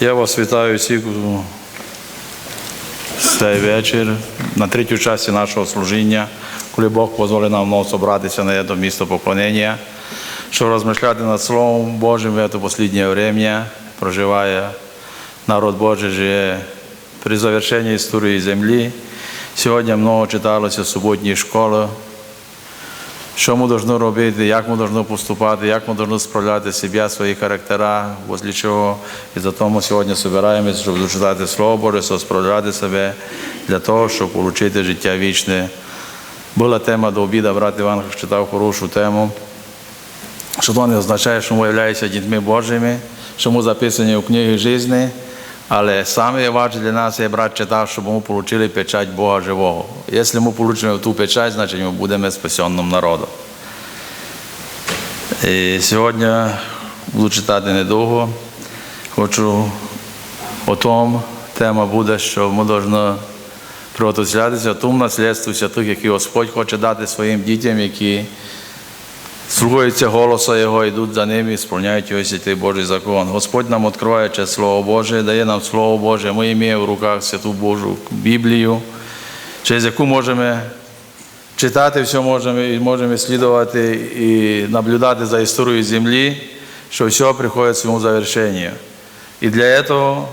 Я вас вітаю всіх цей вечір на третій часті нашого служіння, коли Бог дозволив нам вновь собратися на це місто поклонення, щоб розмишляти над Словом Божим в це останнє время, проживає народ Божий, живе при завершенні історії землі. Сьогодні много читалося в суботній школі, що ми повинні робити, як ми повинні поступати, як ми повинні справляти себе, свої характера, возле чого. І за тому сьогодні збираємося, щоб дочитати Слово Боже, справляти себе для того, щоб отримати життя вічне. Була тема до обіду, брат Іван читав хорошу тему, що то не означає, що ми являємося дітьми Божими, що ми записані у книгі житті, але саме важливе для нас, я брат читав, щоб ми отримали печать Бога живого. Якщо ми отримаємо ту печать, значить ми будемо спасенним народом. І сьогодні буду читати недовго. Хочу о том, тема буде, що ми повинні приготуватися тому наслідству святих, які Господь хоче дати своїм дітям, які слухаються голоса Його, йдуть за ним і сповняють його святий Божий закон. Господь нам відкриває через Слово Боже, дає нам Слово Боже. Ми маємо в руках святу Божу Біблію, через яку можемо читати все можемо і можемо слідувати і наблюдати за історією землі, що все приходить к своєму завершенню. І для цього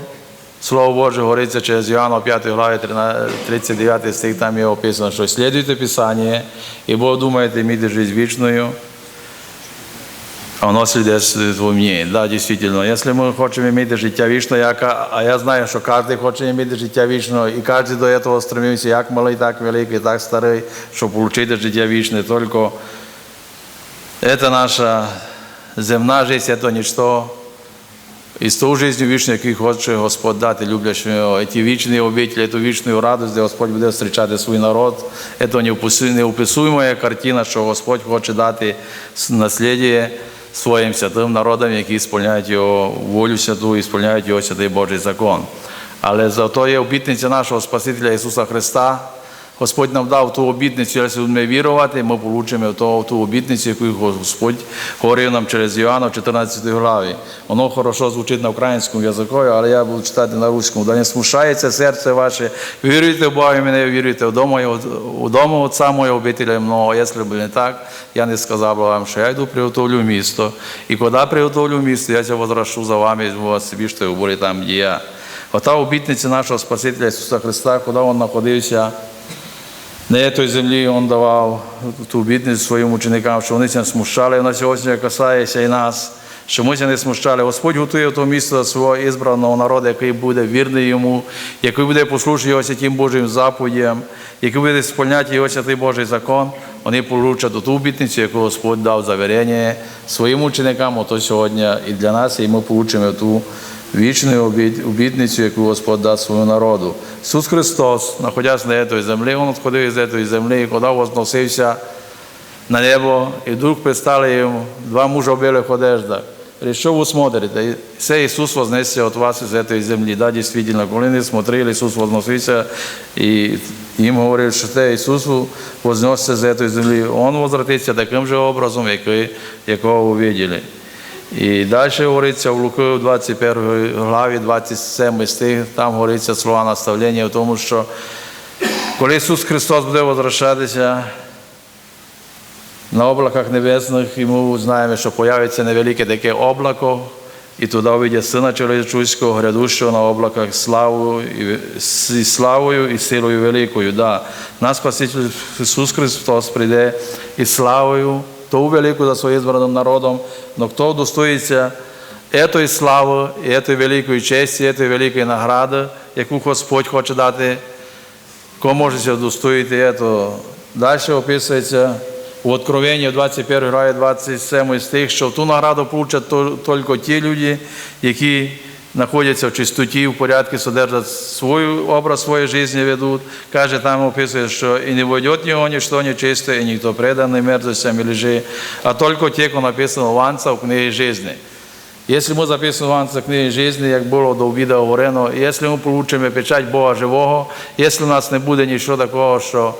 Слово Боже говориться через Іоанна 5 главі 39 стих, там є описано, що слідуйте Писання, і Бог думаєте мати життя вічною, а свідчить в мені. Да, дійсно, якщо ми хочемо мати життя вічне, як, а я знаю, що кожен хоче мати життя вічне, і кожен до цього стремився, як малий, так великий, так старий, щоб отримати життя вічне. Тільки це наша земна життя, це нічого. І з ту жизнь вічну, яку хоче Господь дати люблячим ці вічні обітелі, цю вічну радість, де Господь буде зустрічати свій народ, це неописуєма картина, що Господь хоче дати наслідя своїм святим народам, які сповняють його волю святу і сповняють його святий Божий закон. Але зато є обітниця нашого Спасителя Ісуса Христа. Господь нам дав ту обітницю, якщо ми вірувати, ми получимо ту, ту обітницю, яку Господь говорив нам через Іоанна в 14 главі. Воно хорошо звучить на українському язику, але я буду читати на руському. Да не смушається серце ваше, віруйте в Бога і мене, віруйте в дому, у дому Отця моєго обителя много. Якщо б не так, я не сказав вам, що я йду приготовлю місто. І коли приготовлю місто, я ся возвращу за вами, вас собі, що ви були там, де я. Ота обітниця нашого Спасителя Ісуса Христа, коли Він знаходився на той землі Він давав ту обітницю своїм ученикам, що вони не смущали. Вона сьогодні касається і нас, що ми не смущали. Господь готує то місто свого ізбраного народу, який буде вірний йому, який буде послушний його святим Божим заповідям, який буде сповняти його святий Божий закон. Вони получать ту обітницю, яку Господь дав завірення своїм ученикам, ото сьогодні і для нас, і ми получимо ту вічну обітницю, яку Господь дасть своєму народу. Ісус Христос, знаходясь на цій землі, Він відходив із цієї землі, і коли возносився на небо, і вдруг предстали йому два мужа в білих одеждах. Що ви смотрите? Це Ісус вознесся від вас із цієї землі. Да, дійсно, коли вони смотрели, Ісус возносився, і їм говорили, що це Ісус вознесся з цієї землі. Він возвратиться таким же образом, який, якого ви бачили. І далі говориться в Луки, в 21 главі, 27 стих, там говориться слова наставлення в тому, що коли Ісус Христос буде возвращатися на облаках небесних, і ми знаємо, що появиться невелике таке облако, і туди увидя Сина Чоловічуського, грядущого на облаках славою, і славою і силою великою. Да. Наш Спаситель Ісус Христос прийде із славою, ту велику за своїм збраним народом, но хто достоїться етої слави, і етої великої честі, етої великої награди, яку Господь хоче дати, кому може достоїти ето. Далі описується у Откровенні 21 главі 27 стих, що ту награду получать тільки ті люди, які знаходяться в чистоті, в порядку, содержать свій образ своєї життя ведуть. Каже, там описує, що і не войде в нього ніщо нечисте, і ніхто преданий мерзостям і лжи, а тільки ті, хто написано ванца в книгі житті. Якщо ми записуємо ванца в книгі житті, як було до обіду говорено, якщо ми получимо печать Бога живого, якщо у нас не буде нічого такого, що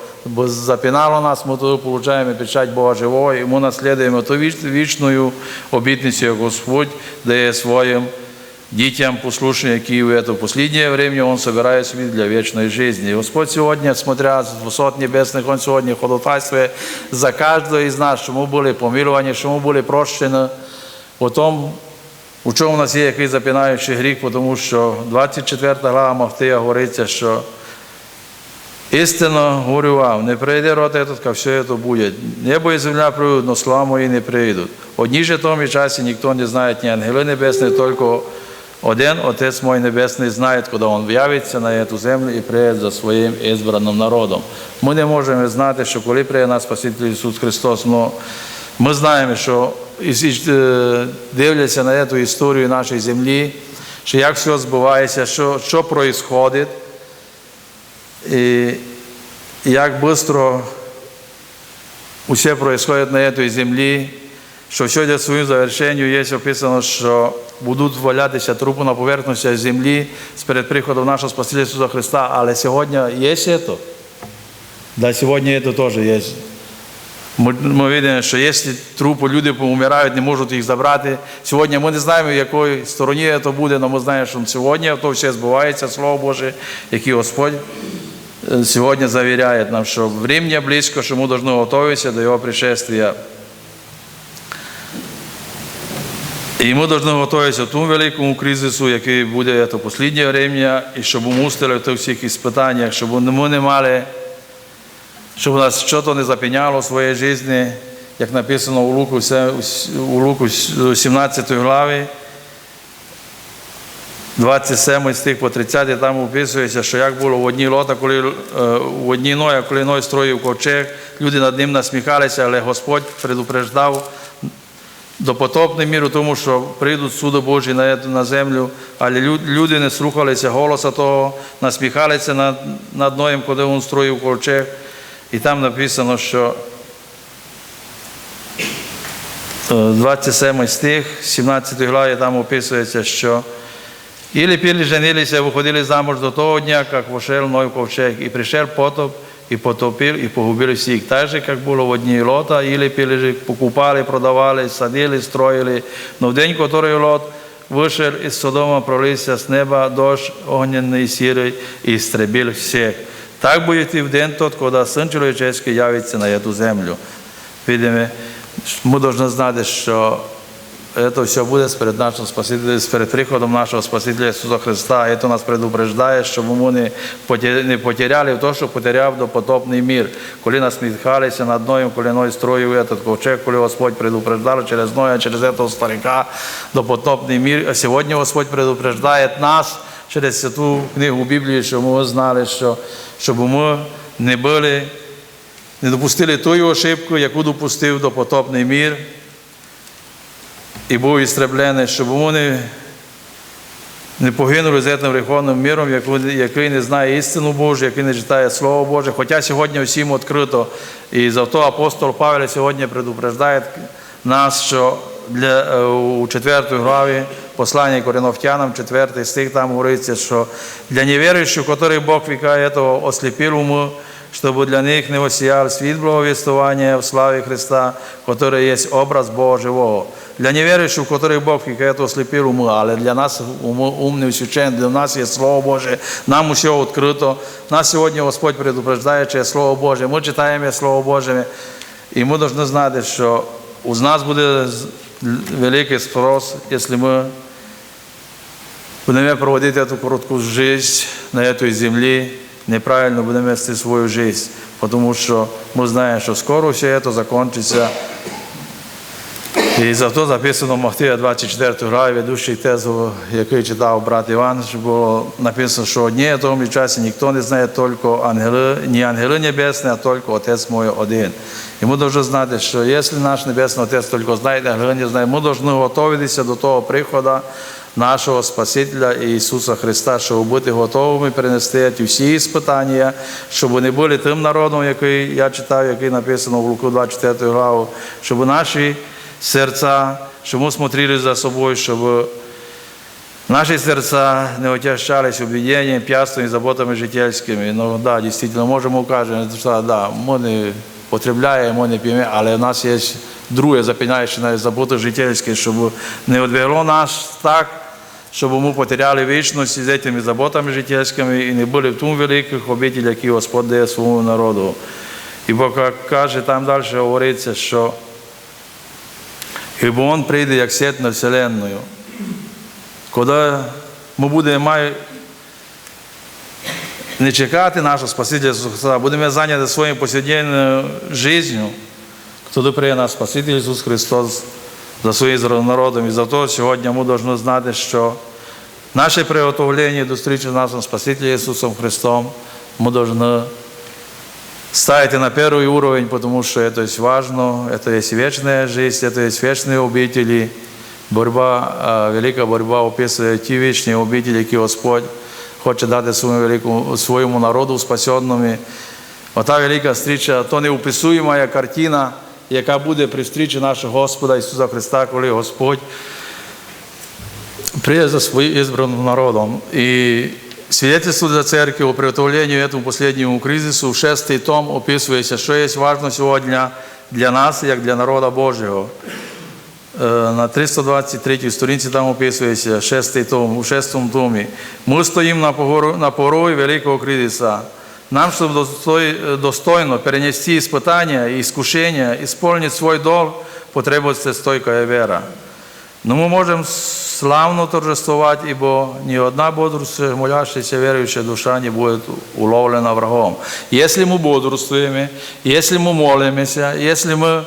запінало нас, ми тоді получаємо печать Бога живого, і ми наслідуємо ту вічною обітницю, Господь дає своїм детям послушным, які в это последнее время Он собирает себе для вечной жизни. И Господь сегодня, смотря с высот небесных, Он сегодня ходатайствует за каждого из нас, щоб ми були помилувані, щоб ми були прощені о том, у чому в нас є який запинаючий гріх, тому що 24 глава Махтия говориться, що Істинно говорю вам, не прийде род этот, как все это будет. Небо и земля придут, но слава мои не прийдут. Одні же том и часе никто не знает, ни ангелы небесные, только один Отец мой Небесный знает, когда Он явиться на эту землю і прийде за своїм избранным народом. Ми не можемо знати, що коли прийде нас Спаситель Ісус Христос, но ми знаємо, що е, дивляться на цю історію нашої землі, що як все збувається, що, що происходит, і як швидко усе происходит на цій землі, що сьогодні своїм завершенню є описано, що будуть валятися трупи на поверхності землі з перед приходом нашого Спасителя Ісуса Христа, але сьогодні є це? Да, сьогодні це теж є. Ми, ми бачимо, що якщо трупи люди помирають, не можуть їх забрати. Сьогодні ми не знаємо, в якій стороні це буде, але ми знаємо, що сьогодні то все збувається, Слово Боже, яке Господь е, сьогодні завіряє нам, що врем'я близько, що ми повинні готуватися до Його пришествия. І ми повинні готуватися тому великому кризису, який буде це останнє время, і щоб ми устали в тих іспитаннях, щоб ми не мали щоб нас щось не запіняло в своїй житті, як написано у Луку, у Луку 17 главі, 27 стих по 30, там описується, що як було в одній лота, коли в одній Ноя, коли Ной строїв ковчег, люди над ним насміхалися, але Господь предупреждав до потопний міру, тому що прийдуть суди Божі на, землю, але люди не слухалися голоса того, насміхалися над, над Ноєм, коли він строїв ковчег. І там написано, що 27 стих, 17 главі там описується, що Или пили, женилися, виходили замуж до того дня, як вошел Ной ковчег, і прийшов потоп, і потопив, і погубили всіх. Так же, як було в одній лота, или пили, покупали, продавали, садили, строили. Но в день, который лот вышел из Содома, пролився з неба дощ огненный, сірий, і истребил всіх. Так будет и в день тот, когда Сын Человеческий явится на эту землю. Видимо, ми повинні знати, що це все буде перед нашим Спасителем, перед приходом нашого Спасителя Ісуса Христа. Це нас предупреждає, щоб ми не потеряли то, що потеряв допотопний мір. Коли нас сміхалися над Ноєм, коли Ной строїв этот ковчег, коли Господь предупреждав через Ноя, через этого старика допотопний мір. А сьогодні Господь предупреждає нас, через цю книгу Біблії, щоб ми знали, що щоб ми не були, не допустили ту ошибку, яку допустив допотопний мір і був істреблений, щоб ми не, не погинули з цим гріховним міром, який не знає істину Божу, який не читає Слово Боже. Хоча сьогодні всім відкрито. І за то апостол Павел сьогодні предупреждає нас, що для, у 4 главі послання Коринфянам, 4 стих, там говориться, що для неверующих, которых Бог века этого ослепил умы, чтобы для них не осиял свет благовествования в славе Христа, который есть образ Бога живого. Для неверующих, у которых Бог века это ослепил умы, але для нас умный священ, для нас есть Слово Божие, нам все открыто. Нас сегодня Господь предупреждает через Слово Божие. Мы читаем Слово Божие, і ми повинні знати, що у нас буде великий спрос, якщо ми будемо проводити цю коротку життя на цій землі, неправильно будемо вести свою життя, тому що ми знаємо, що скоро все це закінчиться. І за то записано в Махтія 24 главі, ведущий тезу, який читав брат Іван, що було написано, що одні в тому часі ніхто не знає тільки ангели, не ангели небесні, а тільки Отець мой один. І ми повинні знати, що якщо наш Небесний Отець тільки знає, ангели не знає, ми повинні готуватися до того приходу нашого Спасителя Ісуса Христа, щоб бути готовими перенести ті всі іспитання, щоб не були тим народом, який я читав, який написано в Луку 24 главу, щоб наші серця, щоб ми смотрели за собою, щоб наші серця не отягчались обвиненням, п'ятством і заботами життєвськими. Ну, да, дійсно, можемо кажемо, що да, ми не потребляємо, ми не п'ємо, але в нас є друге запинаюче на заботи життєвські, щоб не відвело нас так, щоб ми потеряли вічність з цими заботами життєвськими і не були в тому великих обітелях, які Господь дає своєму народу. І Бог каже, там далі говориться, що Ібо Он прийде як світ на вселенную. Коли ми будемо мати не чекати нашого Спасителя Ісуса Христа, будемо зайняті своєю повсякденною життю, тоді прийде наш Спаситель Ісус Христос за своїм народом. І за то сьогодні ми повинні знати, що наше приготовлення до зустрічі з нашим Спасителем Ісусом Христом ми повинні ставите на первый уровень, потому что это есть важно, это есть вечная жизнь, это есть вечные обители. Борьба, а, велика борьба описує ті вічні обителі, які Господь хоче дати своєму, великому, своєму народу спасенному. Ота велика зустріча, то неописуєма картина, яка буде при зустрічі нашого Господа Ісуса Христа, коли Господь прийде за своїм ізбраним народом. І свидетельство для церкви о приготовлении этому последнему кризису, в шестий том описується, що є важно сьогодні для нас, як для народа Божого. Е, На 323 сторінці там описується шестий том, у шестому томі. Ми стоїмо на, порої великого кризиса. Нам, щоб достой- достойно перенести испытания и искушения, исполнить свой долг, потребуется стойкая вера. Но мы можем славно торжествовать, ибо ни одна бодрствующая, молящаяся, верующая душа не будет уловлена врагом. Если мы бодрствуем, если мы молимся, если мы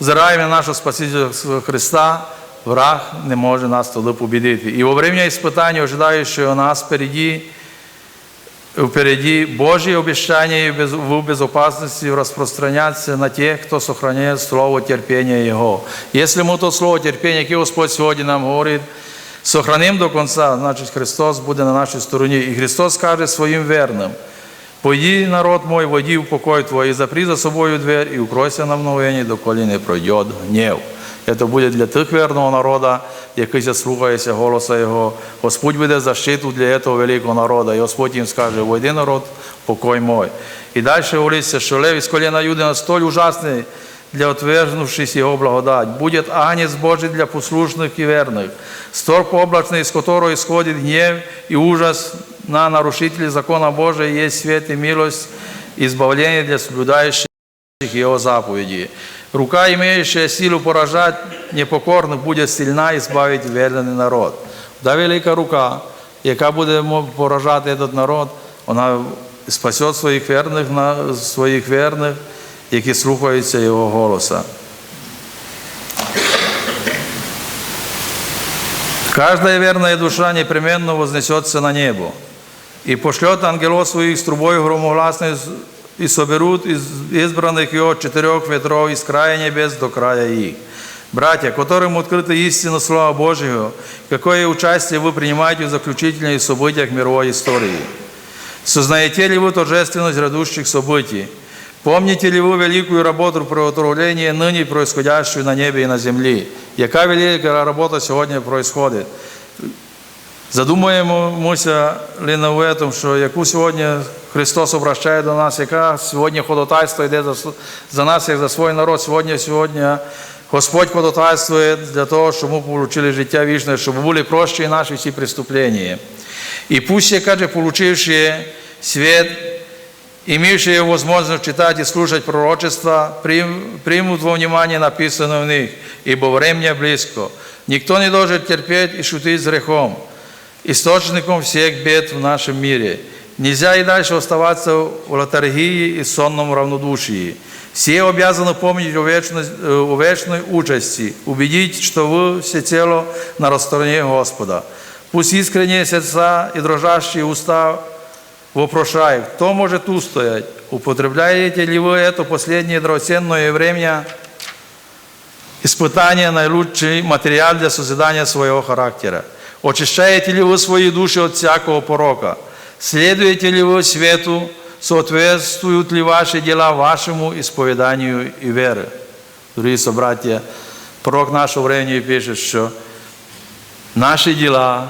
взираем на нашего Спасителя Христа, враг не может нас тогда победить. И во время испытаний, ожидающего нас впереди, Впереди Божье обещание без- в безопасности распространяться на тех, кто сохраняет слово терпения Его. Если мы то слово терпения, яке Господь сегодня нам говорит, сохраним до конца, значит Христос буде на нашій стороні. І Христос каже своїм верним, «Пойди, народ мой, войди в покой твой, и запри за собою дверь, и укройся на мгновение, доколе не пройдет гнев». Це буде для тих верного народа, який заслухається голоса Його. Господь буде защиту для цього великого народу. І Господь їм скаже, войди народ, покой мой. І далі говориться, що лев із коліна Юдина столь ужасний для отвергнувшись Його благодать. Будет агнец Божий для послушных и верных. Столб облачный, из которого исходит гнев и ужас на нарушителей закона Божия, есть свет и милость, избавление для соблюдающих Его заповеди. Рука, имеющая силу поражать непокорных, будет сильна и избавить верний народ. Та велика рука, яка буде поражати этот народ, вона спасе своїх верних, своїх верних, які слухаються Його голоса. Каждая верная душа непременно вознесется на небо и пошлет ангелов своих с трубой громогласной и соберут из избранных его от четырех ветров из края небес до края их. Братья, которым открыта истина Слова Божьего, какое участие вы принимаете в заключительных событиях мировой истории? Сознаете ли вы торжественность грядущих событий? Помните ли вы великую работу приготовления ныне происходящую на небе и на земле? Яка велика работа сегодня происходит? Задумаємося ли этом, що яку сьогодні Христос обращає до нас, яка сьогодні ходатайство йде за, нас, як за свій народ. Сьогодні, сьогодні Господь ходатайствує для того, щоб ми отримали життя вічне, щоб були прощені наші всі преступлення. И пусть все, каже, получившие свет, имеющие возможность читать и слушать пророчества, примут во внимание написанное в них, ибо время близко. Никто не должен терпеть и шутить с грехом, источником всех бед в нашем мире. Нельзя и дальше оставаться в латаргии и сонном равнодушии. Все обязаны помнить о вечной, э, о вечной участи, убедить, что вы всецело на стороне Господа. Пусть искренние сердца и дрожащие уста вопрошают, кто может устоять? Употребляете ли вы это последнее драгоценное время испытания наилучший материал для созидания своего характера? Очищаете ли вы свои души от всякого порока? Следуете ли вы свету? Соответствуют ли ваши дела вашему исповеданию и веры? Дорогі собраття, пророк нашого времени пише, що наші діла,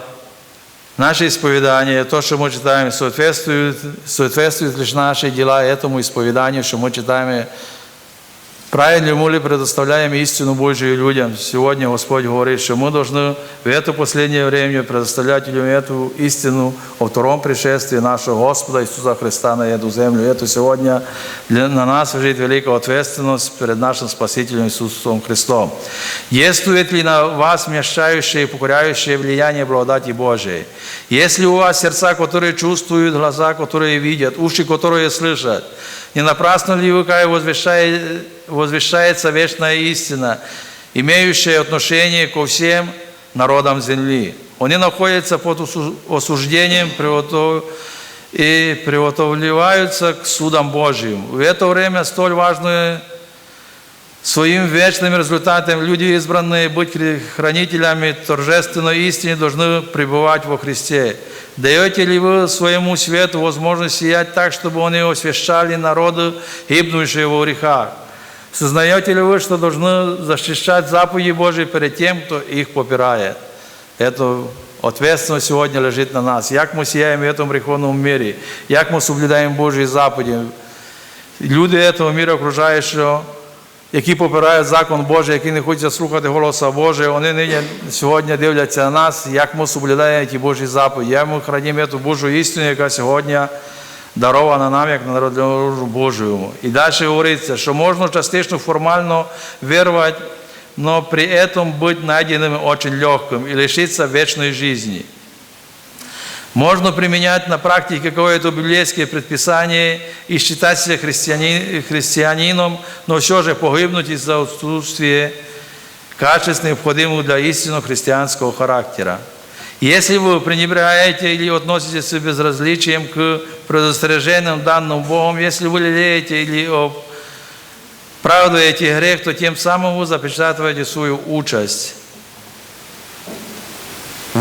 наши исповедания, то, что мы читаем, соответствует, соответствует лишь наши дела этому исповеданию, что мы читаем Правильно ли мы ли предоставляем истину Божию людям? Сегодня Господь говорит, что мы должны в это последнее время предоставлять людям эту истину о втором пришествии нашего Господа Иисуса Христа на эту землю. Это сегодня для, на нас лежит великая ответственность перед нашим Спасителем Иисусом Христом. Действует ли на вас вмещающее и покоряющее влияние благодати Божией? Если у вас сердца, которые чувствуют, глаза, которые видят, уши, которые слышат, Не напрасно ли вы, как возвещает, возвещается вечная истина, имеющая отношение ко всем народам земли? Они находятся под осуждением и приготовляются к судам Божьим. В это время столь важное Своим вечным результатом люди, избранные быть хранителями торжественной истины, должны пребывать во Христе. Даете ли вы своему свету возможность сиять так, чтобы они освящали народы, гибнущие во грехах? Сознаете ли вы, что должны защищать заповеди Божьи перед тем, кто их попирает? Это ответственность сегодня лежит на нас. Як мы сияем в этом греховном мире, як мы соблюдаем Божьи заповеди. Люди этого мира окружающего які попирають закон Божий, які не хочуть слухати голоса Божого, вони нині сьогодні дивляться на нас, як ми соблюдаємо ті Божі заповіді, як ми хранимо ту Божу істину, яка сьогодні дарована нам, як народу Божому. І далі говориться, що можна частично формально вірувати, но при этом быть найденным очень легким и лишиться вечной жизни. Можно применять на практике какое-то библейское предписание и считать себя христиани- христианином, но все же погибнуть из-за отсутствия качеств, необходимых для истинно христианского характера. Если вы пренебрегаете или относитесь с безразличием к предостережениям данным Богом, если вы лелеете или оправдываете грех, то тем самым вы запечатываете свою участь.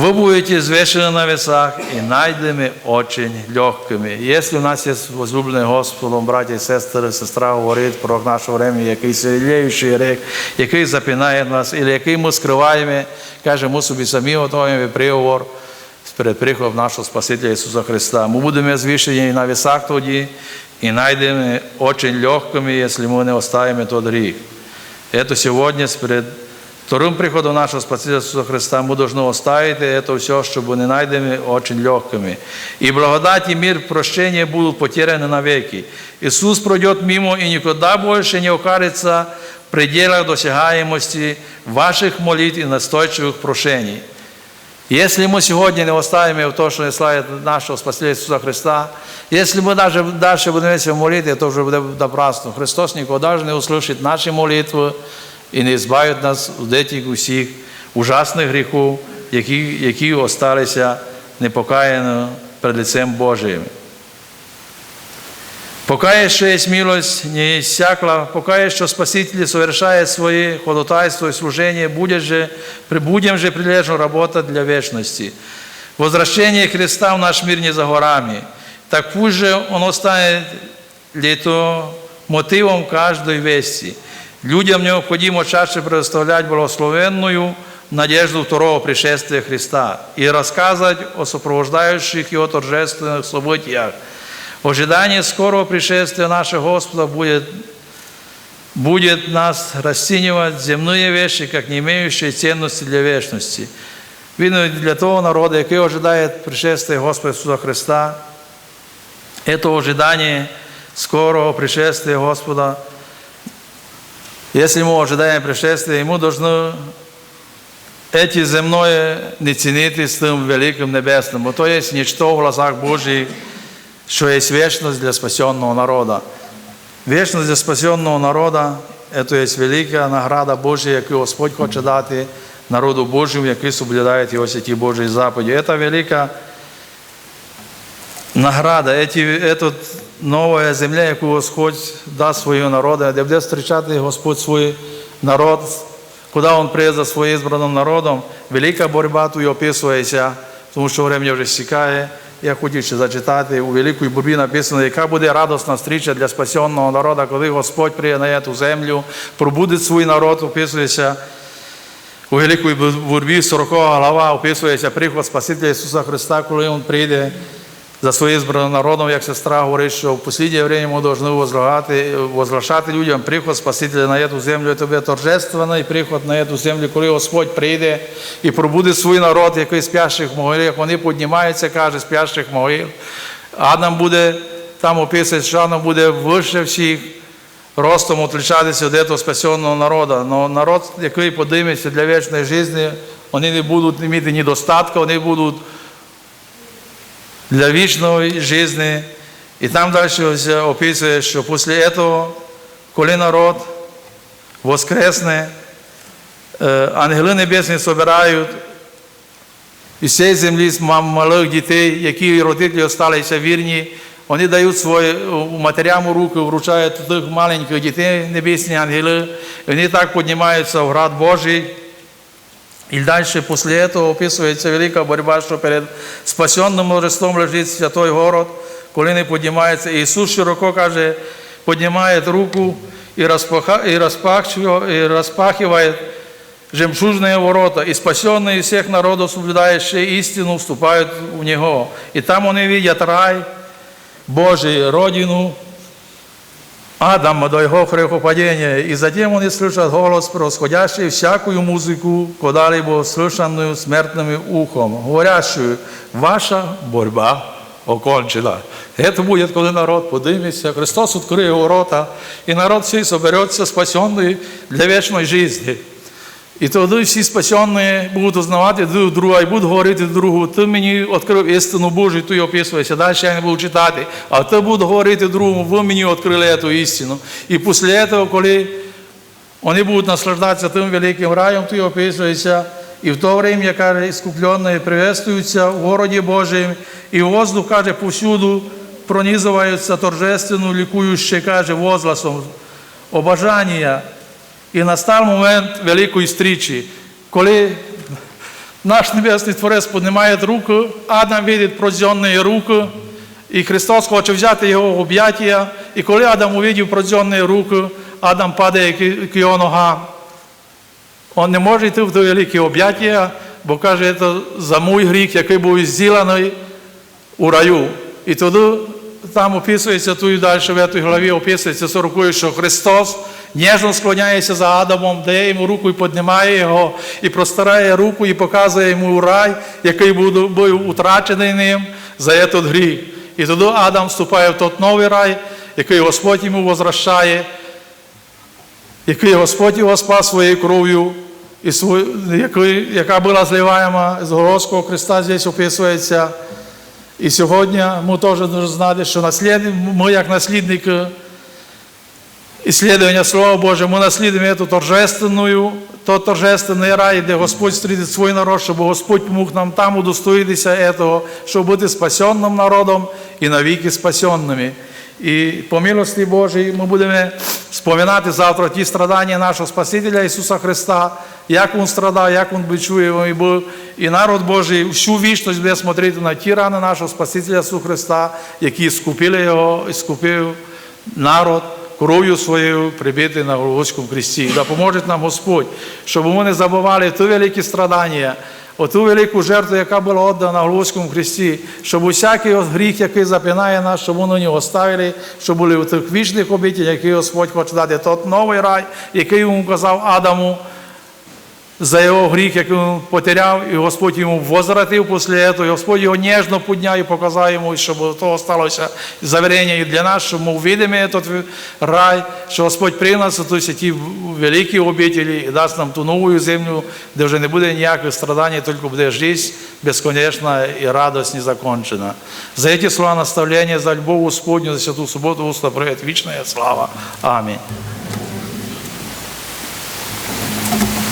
Вы будете взвешены на весах и найдены очень легкими. Если у нас есть возлюблений Господом, браті і сестри, сестра говорить про наше время, який сілеючий рек, який запинає нас, і який ми скриваємо, каже, ми собі самі готуємо приговор перед приходом нашого Спасителя Ісуса Христа. Ми будемо звішені на весах тоді і найдемо очень легкими, якщо ми не оставимо тот гріх. Это сегодня перед вторым приходом нашего Спасителя Иисуса Христа мы должны оставить это все, чтобы не найдены очень легкими. И благодать и мир прощения будут потеряны навеки. Иисус пройдет мимо и никогда больше не окажется в пределах досягаемости ваших молитв и настойчивых прошений. Если мы сегодня не оставим в то, что не славит нашего Спасителя Иисуса Христа, если мы даже дальше будем себя молить, это уже будет напрасно. Христос никогда же не услышит наши молитвы і не збавить нас від цих усіх ужасних гріхів, які, які осталися непокаянно перед лицем Божиим. Пока еще есть милость не иссякла, пока еще Спаситель совершает свои ходатайства и служение, будет же, будем же прилежно работать для вечности. Возвращение Христа в наш мир не за горами. Так пусть же оно станет то мотивом каждой вести. Людям необходимо чаще предоставлять благословенную надежду второго пришествия Христа и рассказывать о сопровождающих его торжественных событиях. Ожидание скорого пришествия нашего Господа будет, будет нас расценивать земные вещи, как не имеющие ценности для вечности. Видно, для того народа, який ожидає пришествия Господа Ісуса Христа, это ожидание скорого пришествия Господа – если мы ожидаем пришествия, мы должны эти земное не ценить с тем великим небесным. Бо то есть ничто в глазах Божьих, что есть вечность для спасенного народа. Вечность для спасенного народа – это есть велика награда Божия, яку Господь хоче дати народу Божьему, який соблюдає його святі Божі заповіді. Это велика награда, эти, этот нова земля, яку Господь дасть свою народу, де буде зустрічати Господь свій народ, куди Він приїде за своїм збраним народом. Велика боротьба тут описується, тому що врем'я вже стікає. Я хотів ще зачитати, у великій боротьбі написано, яка буде радісна зустріча для спасенного народу, коли Господь приїде на цю землю, пробудить свій народ, описується. У великій боротьбі 40 глава описується приход Спасителя Ісуса Христа, коли Він прийде за своїм народом, як сестра говорить, що в останнє время ми повинні возглашати, возглашати людям приход Спасителя на цю землю. Це буде торжественний приход на цю землю, коли Господь прийде і пробуде свій народ, який спящих могилах. Вони піднімаються, каже, спящих могил. Адам буде там описує, що Адам буде вище всіх ростом отличатися від цього спасенного народу. Но народ, який подиметься для вічної життя, вони не будуть мати недостатку, вони будуть для вічної життя. І там далі описує, що після цього, коли народ воскресне, е, ангели небесні збирають із цієї землі малих дітей, які родителі залишилися вірні, вони дають свої матерям у руки, вручають тих маленьких дітей, небесні ангели, і вони так піднімаються в град Божий. І далі після цього описується велика боротьба, що перед спасенним множеством лежить святой город, коли не піднімається. Ісус широко каже, піднімає руку і, розпаха, і, розпахчує- і розпахиває жемчужные ворота, и спасенные всех народов, соблюдающие истину, вступают в него. И там они видят рай Божий, родину Адама до его грехопадения. И затем они слышат голос, превосходящий всякую музыку, когда-либо слышанную смертным ухом, говорящую, ваша борьба окончена. Это будет, когда народ поднимется, Христос откроет ворота, и народ всей соберется спасенный для вечной жизни. І тоді всі спасені будуть узнавати друг друга і будуть говорити другу, ти мені відкрив істину Божу, і ти описуєшся, далі я не буду читати, а ти будеш говорити другому, ви мені відкрили цю істину. І після цього, коли вони будуть наслаждатися тим великим раєм, ти описуєшся, і в то время, каже, іскуплені приветствуються в городі Божим, і воздух, каже, повсюду пронизується торжественно, лікующе, каже, возгласом обажання. І настав момент великої стрічі, коли наш Небесний Творець піднімає руку, Адам бачить прозьонні руки, і Христос хоче взяти його в об'яття. І коли Адам увидів прозьонні руки, Адам падає к його ногам. Он не може йти в те велике об'яття, бо каже, це за мій гріх, який був зділений у раю. І тоді там описується, тут і далі в цій главі описується 40, що Христос ніжно склоняється за Адамом, дає йому руку і піднімає його, і простирає руку і показує йому рай, який був, утрачений ним за цей гріх. І тоді Адам вступає в той новий рай, який Господь йому возвращає, який Господь його спас своєю кров'ю, яка була зливаєма з Городського Христа, здесь описується. І сьогодні ми теж дуже знати, що наслід... ми як наслідники исследования Слова Божьего, мы наследуем эту торжественную, тот торжественный рай, где Господь встретит свой народ, чтобы Господь помог нам там удостоїтися этого, щоб бути спасенним народом і навіки спасенними. І по милості Божій ми будемо споминати завтра ті страдання нашого Спасителя Ісуса Христа, як Він страдав, як Він бичує, і був. І народ Божий всю вічність буде смотрити на ті рани нашого Спасителя Ісуса Христа, які скупили Його, і скупив народ кров'ю своєю прибитий на Голгофському кресті. Допоможе нам Господь, щоб ми не забували ті великі страдання, оту велику жертву, яка була отдана на Голгофському Христі, щоб усякий гріх, який запинає нас, щоб воно не оставили, щоб були в тих вічних обітях, які Господь хоче дати. Тот новий рай, який йому казав Адаму, за його гріх, який він потеряв, і Господь йому возвратив після цього, і Господь його ніжно підняв і показав йому, щоб того сталося заверення і для нас, щоб ми увидимо цей рай, що Господь нас тобто, ті великі обітелі і дасть нам ту нову землю, де вже не буде ніяких страдань, тільки буде життя безконечна і радость незакончена. За ці слова наставлення, за любов Господню, за святу суботу, уста привет, вічна слава. Амінь.